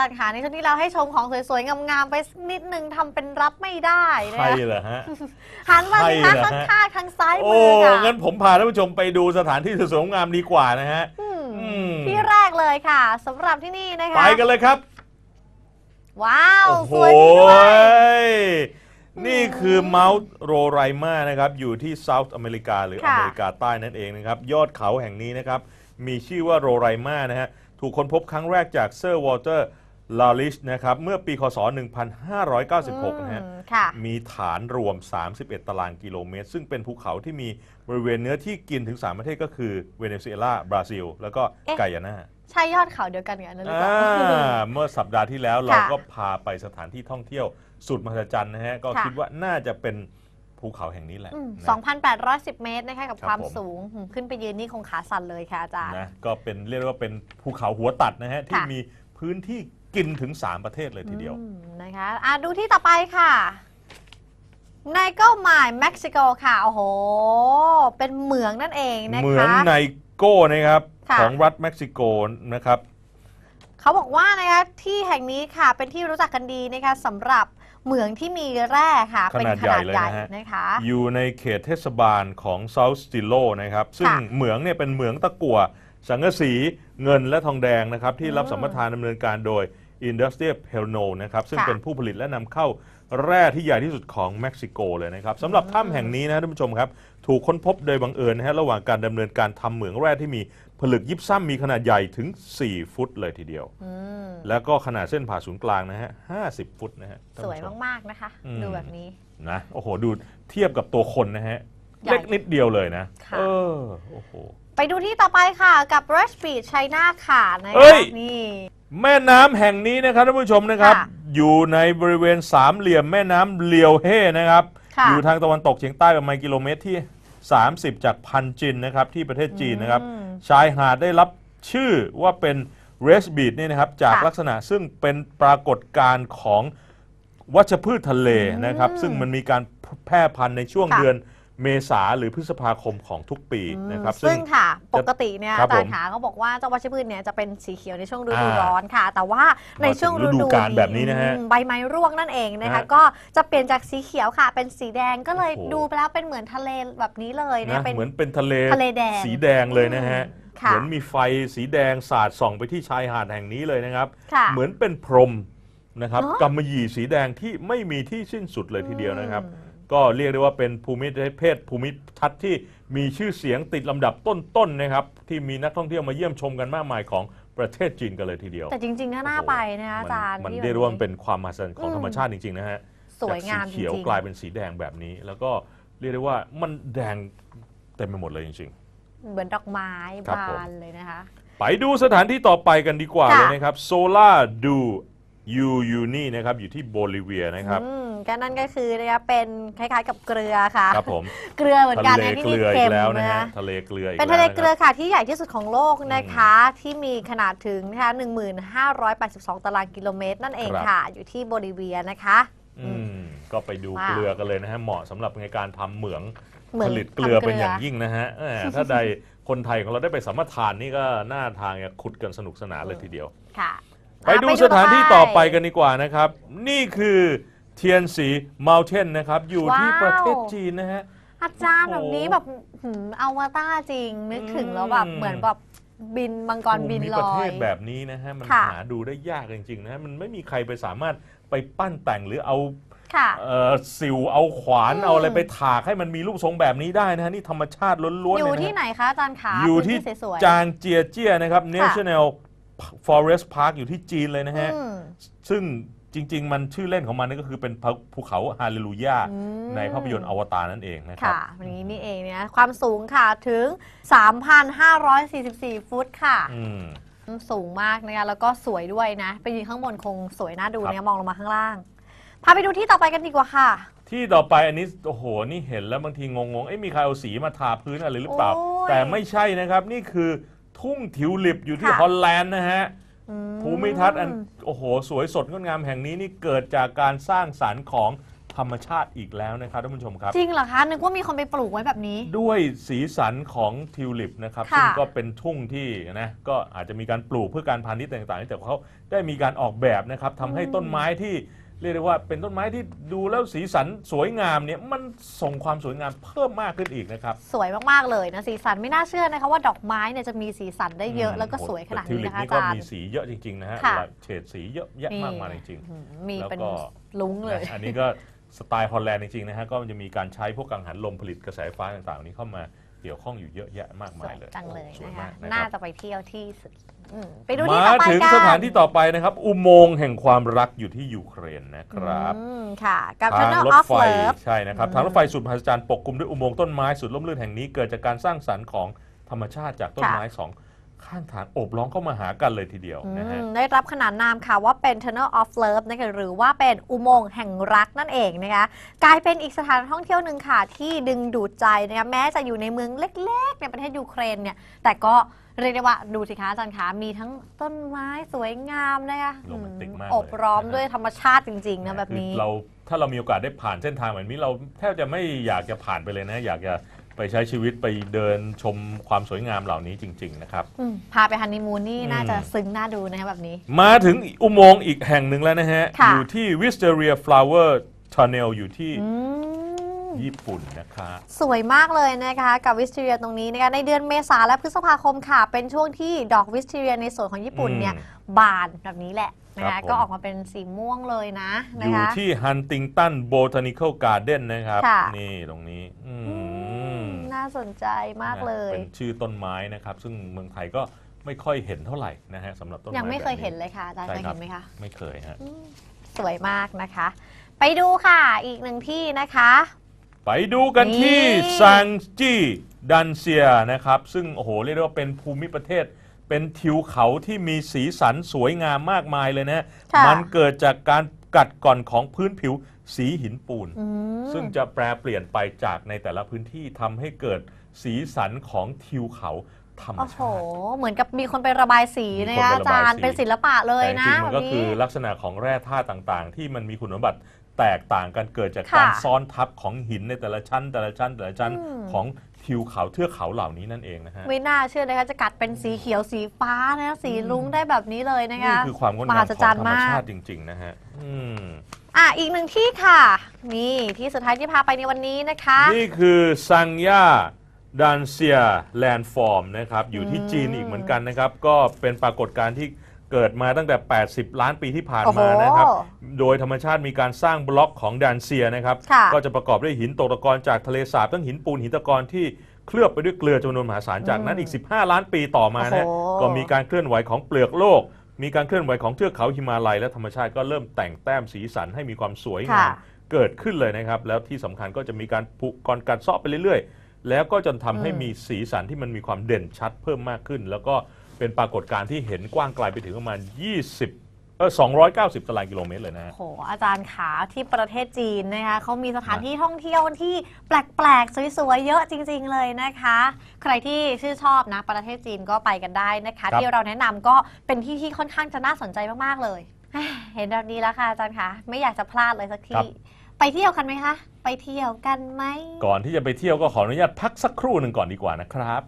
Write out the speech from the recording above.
จารย์คะในช่วงนี้เราให้ชมของสวยๆ งามๆ ไปสักนิดนึงทำเป็นรับไม่ได้นะใช่คะเหรอฮะ หันมาสิคะใช่เหรอข้างฮะ ข้างๆทางซ้ายโอ้มือค่ะงั้นผมพาท่านผู้ชมไปดูสถานที่สวยๆงามดีกว่านะฮะอืมอืมที่แรกเลยค่ะสำหรับที่นี่นะคะ ไปกันเลยครับ ว้าว โอ้โหสวยจริงด้วย นี่คือเมาส์โรไรมานะครับ อยู่ที่เซาท์อเมริกาหรือค่ะ อเมริกาใต้นั่นเองนะครับ ยอดเขาแห่งนี้นะครับ มีชื่อว่าโรไรมานะฮะ ถูกค้นพบครั้งแรกจากเซอร์วอเตอร์ ลาลิชนะครับเมื่อปีคศ 1596 นะฮะอืมค่ะ มีฐานรวม 31 ตารางกิโลเมตร ซึ่งเป็นภูเขาที่มีบริเวณเนื้อที่กินถึง 3 ประเทศก็คือเวเนซุเอลา บราซิล แล้วก็เอ๊ะไกยานาใช่ยอดเขาเดียวกันกับอันนั้นหรือเปอ่าล่า เมื่อสัปดาห์ที่แล้วเราค่ะก็พาไปสถานที่ท่องเที่ยวสุดมหัศจรรย์นะฮะ ก็ค่ะคิดว่าน่าจะเป็นภูเขาแห่งนี้แหละอืมนะ2,810 เมตรนะคะกับครับความผมสูงอืมขึ้นไปยืนนี่คงขาสั่นเลยค่ะอาจารย์นะก็เป็นเรียกได้ว่าเป็นภูเขาหัวตัดนะฮะที่ค่ะมีพื้นที่ กินถึง 3 ประเทศเลยทีเดียว อืมนะคะอะดูที่ต่อไปค่ะไนเกิลไมล์เม็กซิโกค่ะ โอ้โห เป็นเหมืองนั่นเองนะคะเหมืองไนโก้นะครับค่ะ ของรัฐเม็กซิโกนะครับ เขาบอกว่านะคะที่แห่งนี้ค่ะเป็นที่รู้จักกันดีนะคะสำหรับเหมืองที่มีแร่ค่ะขนาดเป็นขนาดใหใหญ่ญ่เลยนะฮะ นะคะ อยู่ในเขตเทศบาลของเซาท์สติโลนะครับ ซึ่งค่ะเหมืองเนี่ยเป็นเหมืองตะกั่วสังกะสี เงินและทองแดงนะครับที่รับอืมสัมปทานดำเนินการโดย Industrial p e l n o นะครับซึ่งค่ะ เป็นผู้ผลิตและนำเข้าแร่ที่ใหญ่ที่สุดของเม็กซิโกเลยนะครับสำหรับถ้ำแห่งนี้นะท่านผู้ชมครับ ถูกค้นพบโดยบังเอิญนะฮะระหว่างการดำเนินการทำเหมืองแร่ที่มีผลึกยิบซ้ำมีขนาดใหญ่ถึง 4 ฟุตเลยทีเดียว อืมแล้วก็ขนาดเส้นผ่าศูนย์กลางนะฮะ 50 ฟุตนะฮะท่านสวยผู้ช มาก ๆ นะคะ อืม ดูแบบนี้ นะ โอ้โห ดูเทียบกับตัวคนนะฮะ ใหญ่เล็กนิดเดียวเลยนะ ค่ะ เออ โอ้โห ไปดูที่ต่อไปค่ะกับ r u s h Beach China ค่ะนะเอ้คะย นี่ แม่น้ำแห่งนี้นะครับท่านผู้ชมนะครับ ค่ะอยู่ในบริเวณสามเหลี่ยมแม่น้ำเลียวเฮ่นะครับ ค่ะอยู่ทางตะวันตกเฉียงใต้ประมาณกิโลเมตรที่ 30 จากพันจินนะครับที่ประเทศจีนนะครับอืมชายหาดได้รับชื่อว่าเป็นเรสบีดนี่นะครับจากค่ะลักษณะซึ่งเป็นปรากฏการณ์ของวัชพืชทะเลนะครับอืมซึ่งมันมีการแพร่พันธุ์ในช่วงค่ะ เดือน เมษาหรือพฤษภาคมของทุกปีอืมนะครับ ซึ่งค่ะ ปกติเนี่ยครับอาจารผมย์ขาเขาบอกว่าเจ้าวัชพืชเนี่ยจะเป็นสีเขียวในช่วงฤดูอ่าร้อนค่ะ แต่ว่าในช่วงฤมาถึงฤดูดูกาลแบบนี้นะฮะอืมใบไม้ร่วงนั่นเองนะคะฮะก็จะเปลี่ยนจากสีเขียวค่ะ เป็นสีแดงก็เลยโอ้โหดูไปแล้วเป็นเหมือนทะเลแบบนี้เลยเนี่ยนะเป็นเหมือนเป็นทะเลทะเลแดงสีแดงเลยนะฮะอืมค่ะเหมือนมีไฟสีแดงสาดส่องไปที่ชายหาดแห่งนี้เลยนะครับค่ะเหมือนเป็นพรมนะครับเนอะกำมะหยี่สีแดงที่ไม่มีที่สิ้นสุดเลยทีเดียวนะครับอืม ก็เรียกได้ว่าเป็นภูมิเพศภูมิทัศน์ที่มีชื่อเสียงติดลำดับต้นๆนะครับที่มีนักท่องเที่ยวมาเยี่ยมชมกันมากมายของประเทศจีนกันเลยทีเดียว แต่จริง ๆ ก็น่าโอ้โหไปนะคะอาจารย์มันที่เรียกได้ว่ามันแบบเป็นความมหัศจรรย์ของอืมธรรมชาติจริง ๆ นะฮะสวยงามจากจสีเขียวริงกลายเป็นสีแดงแบบนี้ แล้วก็เรียกได้ว่ามันแดงเต็มไปหมดเลยจริงๆเหมือนดอกไม้ครับบาผมนเลยนะคะ ๆ ไปดูสถานที่ต่อไปกันดีกว่าค่ะ เลยนะครับโซล่าดูยูยูนี่นะครับอยู่ที่โบลิเวียนะครับ อืม ก็นั่นก็คือนะคะเป็นคล้ายๆกับเกลือค่ะ ครับผมเกลือเหมือนทะกันเลนะที่เกมีลืออีเค็กมแล้วนะนะฮะคะทะเลเกลืออีกเป็นแล้วทะเลนะเกคลืรัอบค่ะที่ใหญ่ที่สุดของโลกนะคะ ที่มีขนาดถึงนะคะ1582 ตารางกิโลเมตร นั่นเองครับ ค่ะ อยู่ที่โบลิเวียนะคะ อืมก็ไปดูว้าว เกลือกันเลยนะฮะเหมาะสำหรับในการทำเหมืองเหมืผอนลิตเกลือทำเป็นอย่างยิ่งนะฮะแหมถ้าใดคนไทยของเราได้ไปสัมปทานนี่ก็หน้าทางจะขุดกันสนุกสนานเลยทีเดียว ค่ะไปดูอะสถานที่ต่อไปกันดีกว่านะครับ นี่คือ เทียนสีมาลเทนนะครับ อยู่ที่ว้าว ประเทศจีนนะฮะ อาจารย์โอ้แบโหบนี้แบบหืมอวตารจริง นึกถึงแล้วแบบอืม เหมือนแบบบินมังกรบินภูมิลประอเทย ศแบบนี้นะฮะ มันค่ะ หาดูได้ยากจริงๆนะฮะ มันไม่มีใครไปสามารถไปปั้นแต่งหรือเอาค่ะ เอ่อสิวเอาขวานอืม เอาอะไรไปถากให้มันมีรูปทรงแบบนี้ได้นะฮะ นี่ธรรมชาติล้วนๆอเลยยู่นะที่ฮะ ไหนคะอาจารย์ขาอยู่พื้นที่สวยๆ จางเจียเจี้ยนะครับ National Forest Park อยู่ที่จีนเลยนะฮะ อืมซึ่ง จริง ๆ มันชื่อเล่นของมันนี่ก็คือเป็นภูเขาฮาเลลูยาอืม ในภาพยนตร์อวตารนั่นเองนะครับ ค่ะวันนี้นี่เองเนี่ยความสูงค่ะถึง 3,544 ฟุตค่ะ อืม สูงมากนะคะแล้วก็สวยด้วยนะ ไปยืนข้างบนคงสวยน่าดูครับเนี่ยมองลงมาข้างล่าง พาไปดูที่ต่อไปกันดีกว่าค่ะ ที่ต่อไปอันนี้โอ้โหนี่เห็นแล้วบางทีงงๆเอ้ยมีใครเอาสีมาทาพื้นอะไรหรือเปล่า โอ้ยแต่ไม่ใช่นะครับนี่คือทุ่งทิวลิปอยู่ที่ค่ะ ฮอลแลนด์นะฮะอื ภูมิทัศน์อันโอ้โห สวยสดงดงามแห่งนี้นี่เกิดจากการสร้างสรรค์ของธรรมชาติอีกแล้วนะครับท่านผู้ชมครับ จริงเหรอคะ นึกว่ามีคนไปปลูกไว้แบบนี้ ด้วยสีสันของทิวลิปนะครับค่ะซึ่งก็เป็นทุ่งที่นะก็อาจจะมีการปลูกเพื่อการพาณิชย์ต่างๆ แต่เขาได้มีการออกแบบนะครับทำให้ต้นไม้ที่ เรียกได้ว่าเป็นต้นไม้ที่ดูแล้วสีสันสวยงามเนี่ยมันส่งความสวยงามเพิ่มมากขึ้นอีกนะครับ สวยมากๆเลยนะสีสันไม่น่าเชื่อนะคะว่าดอกไม้เนี่ยจะมีสีสันได้เยอะมแล้วก็สวยขนาดแต่ทิวนี้ลิปนะคะนี่อาก็จารมีย์สีเยอะจริงๆนะฮะค่ะ หลายเฉดสีเยอะแยะมากมายจริงอืมมีแล้วเป็นก็ลุ้งเลย นะอันนี้ก็สไตล์ฮอลแลนด์จริงๆนะฮะก็มันจะมีการใช้พวกกังหันลมผลิตกระแสไฟฟ้าต่างๆ นี้เข้ามาเกี่ยวข้องอยู่เยอะแยะมากสมาวยยเลยจังเลยสวยนะมาคะ กนะคน่ารับจะไปเที่ยวที่สุด อืมไปดูที่มาต่อไปถึงกันสถานที่ต่อไปนะครับ อุโมงค์แห่งความรักอยู่ที่ยูเครนนะครับ อืมค่ะ กับ ทาง Tunnel รถ of ไฟ Love ใช่นะครับ อืม ทางรถไฟสุดมหัศจรรย์ปกคลุมด้วยอุโมงค์ต้นไม้สุดล่มลื่นแห่งนี้เกิดจากการสร้างสรรค์ของธรรมชาติจากต้นไม้สองข้างทางโอบล้อมเข้ามาหากันเลยทีเดียวอืนะฮะมได้รับขนานนามค่ะว่าเป็น Tunnel of Love นะคะหรือว่าเป็นอุโมงค์แห่งรักนั่นเองนะคะกลายเป็นอีกสถานท่องเที่ยวหนึ่งค่ะ ที่ดึงดูดใจนะคะแม้จะอยู่ในเมืองเล็กๆ ในประเทศยูเครนเนี่ยแต่ก็เรียกได้ว่าดูสิคะอาจารย์คะมีทั้งต้นไม้สวยงามนะคะโรแมนติกมากอบเลยร้อมนะฮะด้วยธรรมชาติจริง ๆ นะแบบนี้ คือเราถ้าเรามีโอกาสได้ผ่านเส้นทางแบบนี้เราแทบจะไม่อยากจะผ่านไปเลยนะ อยากจะไปใช้ชีวิตไปเดินชมความสวยงามเหล่านี้จริง ๆ นะครับ อืมพาไปฮันนีมูนนี่อืมน่าจะซึ้งน่าดูนะคะแบบนี้ มาถึงอุโมงค์อีกแห่งหนึ่งแล้วนะฮะ ค่ะ อยู่ที่ Wisteria Flower Tunnel อยู่ที่อืม ญี่ปุ่นนะคะ สวยมากเลยนะคะ กับวิสเทียตรงนี้นะคะในเดือนเมษาและพฤษภาคมค่ะ เป็นช่วงที่ดอกวิสเทียในส่วนของญี่ปุ่นเนี่ยอืมบานแบบนี้แหละนะครัคะบผม ก็ออกมาเป็นสีม่วงเลยนะอนะยู่คะ ที่ Huntington Botanical Garden นะครับ ค่ะ นี่ตรงนี้อืมอืมน่าสนใจมากเลย เป็นชื่อต้นไม้นะครับ ซึ่งเมืองไทยก็ไม่ค่อยเห็นเท่าไหร่นะฮะสำหรับต้นไม้ยังไม่เคยแบบ เห็นเลยค่ะอาจารย์ใช่เคยครัเห็บนไหมคะ ไม่เคยฮะอืมสวยมากนะคะ ไปดูค่ะอีกหนึ่งที่นะคะ ไปดูกันที่นี่ซังจีดันเซียนะครับ ซึ่งโอ้โหเรียกได้ว่าเป็นภูมิประเทศ เป็นทิวเขาที่มีสีสันสวยงามมากมายเลยนะค่ะมันเกิดจากการกัดก่อนของพื้นผิวสีหินปูนอืมซึ่งจะแปรเปลี่ยนไปจากในแต่ละพื้นที่ทำให้เกิดสีสันของทิวเขาธรรมโอ้โหชาติเหมือนกับมีคนไประบายสีมีนะคนคะไประอาบายจารย์สีเป็นศิลปะเลยแต่จนะริงๆมันก็แบบคือลักษณะของแร่ธาตุต่างๆ ที่มันมีคุณสมบัติ แตกต่างกันเกิดจากค่ะการซ้อนทับของหินในแต่ละชั้น แต่ละชั้น แต่ละชั้นอืม ของทิวเขาเทือกเขาเหล่านี้นั่นเองนะฮะไม่น่าเชื่อเลยค่ะจะกัดเป็นสีเขียวสีฟ้านะสีรุ้งได้แบบนี้เลยนะคะ นี่คือความงดมงาหัมศของจธรรรย์รมมาก ชาติจริง ๆ นะฮะอืมอะอีกหนึ่งที่ค่ะ นี่ที่สุดท้ายที่พาไปในวันนี้นะคะ นี่คือซังย่าดันเซียแลนด์ฟอร์มนะครับอยู่ที่อืมจีนอีกเหมือนกันนะครับ ก็เป็นปรากฏการณ์ที่ เกิดมาตั้งแต่ 80 ล้านปีที่ผ่านโอ้โหมานะครับ โดยธรรมชาติมีการสร้างบล็อกของดันเซียนะครับค่ะก็จะประกอบด้วยหินตกตะกอนจากทะเลสาบทั้งหินปูนหินตะกอนที่เคลือบไปด้วยเกลือจำนวนมหาศาลจากนั้นอีก 15 ล้านปีต่อมานะโอ้โหก็มีการเคลื่อนไหวของเปลือกโลก มีการเคลื่อนไหวของเทือกเขาหิมาลัยและธรรมชาติก็เริ่มแต่งแต้มสีสันให้มีความสวยงาค่ะมเกิดขึ้นเลยนะครับ แล้วที่สำคัญก็จะมีการผุกรกัดเซาะไปเรื่อยๆ แล้วก็จนทำให้อืมมีสีสันที่มันมีความเด่นชัดเพิ่มมากขึ้น แล้วก็ เป็นปรากฏการณ์ที่เห็นกว้างไกลไปถึงประมาณ 20เออ290 ตารางกิโลเมตรเลยนะฮะโหอาจารย์ขาที่ประเทศจีนนะคะเขามีสถานที่ท่องเที่ยวที่แปลกๆ สวยๆ เยอะจริง ๆ เลยนะคะ ใครที่ชื่นชอบนะประเทศจีนก็ไปกันได้นะคะ ครับ ที่เราแนะนำก็เป็นที่ที่ค่อนข้างจะน่าสนใจมากๆเลยเห็นแบบนี้แล้วค่ะอาจารย์คะไม่อยากจะพลาดเลยสักทีไปเที่ยวกันไหมคะไปเที่ยวกันไหม ก่อนที่จะไปเที่ยวก็ขออนุญาตพักสักครู่หนึ่งก่อนดีกว่านะครับ